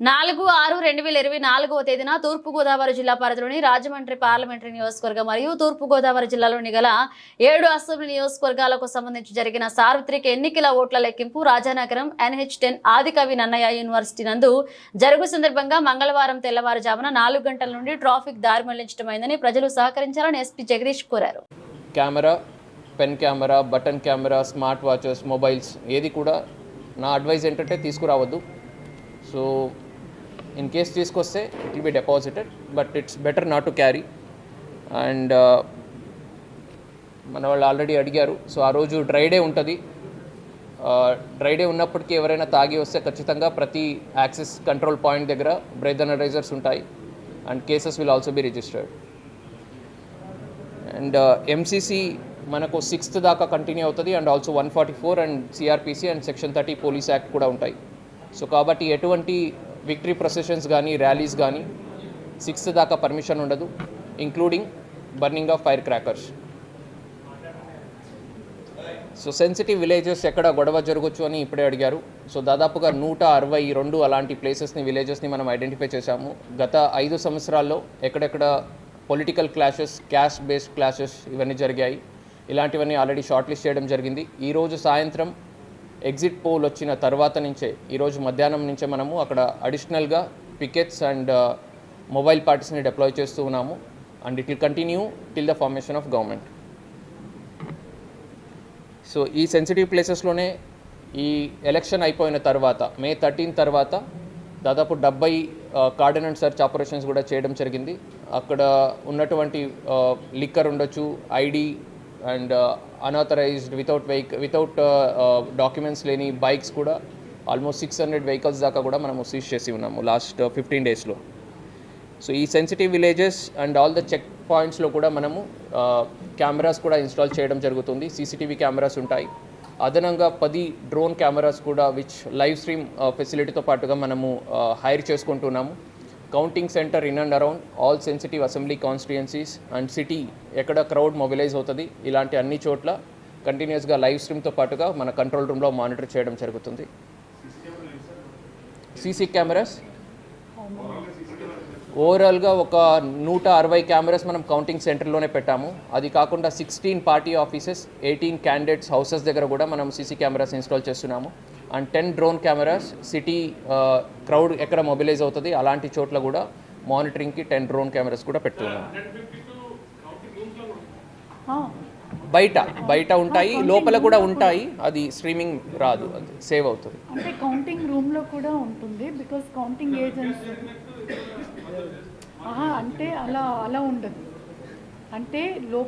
నాలుగు ఆరు రెండు వేల ఇరవై నాలుగవ తేదీన తూర్పుగోదావరి జిల్లా పరిధిలోని రాజమండ్రి పార్లమెంటరీ నియోజకవర్గం మరియు తూర్పుగోదావరి జిల్లాలోని గల ఏడు అసెంబ్లీ నియోజకవర్గాలకు సంబంధించి జరిగిన సార్వత్రిక ఎన్నికల ఓట్ల లెక్కింపు Rajanagaram NH ten Adikavi Nannaya university నందు జరుగు సందర్భంగా మంగళవారం తెల్లవారుజామున నాలుగు గంటల నుండి ట్రాఫిక్ దారి మళ్ళించడమైందని ప్రజలు సహకరించాలని ఎస్పీ జగదీష్ కోరారు. Camera pen camera button camera smart watches mobiles ఏది కూడా నా అడ్వైజ్ ఏంటంటే తీసుకురావద్దు. సో ఇన్ కేస్ తీసుకొస్తే it will be deposited but it's better not to carry and మన వాళ్ళు ఆల్రెడీ అడిగారు సో ఆ రోజు డ్రై డే ఉంటుంది. డ్రై డే ఉన్నప్పటికీ ఎవరైనా తాగి వస్తే ఖచ్చితంగా ప్రతి యాక్సెస్ కంట్రోల్ పాయింట్ దగ్గర బ్రెత్ అనరైజర్స్ ఉంటాయి. And cases will also be registered and MCC మనకు సిక్స్త్ దాకా కంటిన్యూ అవుతుంది and also one forty four and CRPC and section thirty police act కూడా ఉంటాయి. సో కాబట్టి ఎటువంటి విక్టరీ ప్రొసెషన్స్ కానీ ర్యాలీస్ కానీ సిక్స్త్ దాకా పర్మిషన్ ఉండదు including burning of fire crackers. So sensitive villages ఎక్కడ గొడవ జరగచ్చు అని ఇప్పుడే అడిగారు. సో దాదాపుగా నూట అరవై రెండు అలాంటి ప్లేసెస్ని విలేజెస్ని మనం ఐడెంటిఫై చేశాము. గత ఐదు సంవత్సరాల్లో ఎక్కడెక్కడ political clashes caste based clashes ఇవన్నీ జరిగాయి. ఇలాంటివన్నీ ఆల్రెడీ షార్ట్ లిస్ట్ చేయడం జరిగింది. ఈరోజు సాయంత్రం ఎగ్జిట్ పోల్ వచ్చిన తర్వాత నుంచే ఈరోజు మధ్యాహ్నం నుంచే మనము అక్కడ అడిషనల్గా పికెట్స్ అండ్ మొబైల్ పార్టీస్ని డిప్లాయ్ చేస్తూ ఉన్నాము. And it will continue till the formation of government. So ఈ సెన్సిటివ్ ప్లేసెస్లోనే ఈ ఎలక్షన్ అయిపోయిన తర్వాత మే థర్టీన్ తర్వాత దాదాపు డెబ్బై కార్డినెంట్ సర్చ్ ఆపరేషన్స్ కూడా చేయడం జరిగింది. అక్కడ ఉన్నటువంటి లిక్కర్ ఉండొచ్చు ID and unauthorised without vehicle without documents లేని బైక్స్ కూడా ఆల్మోస్ట్ సిక్స్ హండ్రెడ్ వెహికల్స్ దాకా కూడా మనము సీజ్ చేసి ఉన్నాము లాస్ట్ ఫిఫ్టీన్ డేస్లో సో ఈ sensitive villages and all the check పాయింట్స్లో కూడా మనము uh, కెమెరాస్ కూడా ఇన్స్టాల్ చేయడం జరుగుతుంది. సీసీటీవీ కెమెరాస్ ఉంటాయి. అదనంగా పది డ్రోన్ కెమెరాస్ కూడా విచ్ లైవ్ స్ట్రీమ్ ఫెసిలిటీతో పాటుగా మనము uh, హైర్ చేసుకుంటున్నాము. Counting centre in and around all sensitive assembly constituencies and city ఎక్కడ క్రౌడ్ మొబిలైజ్ అవుతుంది ఇలాంటి అన్ని చోట్ల కంటిన్యూస్గా లైవ్ స్ట్రీమ్తో పాటుగా మన కంట్రోల్ రూమ్లో మానిటర్ చేయడం జరుగుతుంది. సీసీ కెమెరాస్ ఓవరాల్గా ఒక నూట అరవై కెమెరాస్ మనం కౌంటింగ్ సెంటర్లోనే పెట్టాము. అది కాకుండా sixteen party offices eighteen candidates houses దగ్గర కూడా మనం సీసీ కెమెరాస్ ఇన్స్టాల్ చేస్తున్నాము. And ten drone cameras city crowd ఎక్కడ మొబిలైజ్ అవుతుంది అలాంటి చోట్ల కూడా మానిటరింగ్కి టెన్ డ్రోన్ కెమెరాస్ కూడా పెట్టుకున్నాము బయట బయట ఉంటాయి లోపల కూడా ఉంటాయి అది స్ట్రీమింగ్ రాదు అది సేవ్ అవుతుంది. అంటే కౌంటింగ్ రూమ్లో కూడా ఉంటుంది బికాస్ కౌంటింగ్ ఏజెంట్స్ అంటే అలా అలా ఉండదు. అంటే లోపల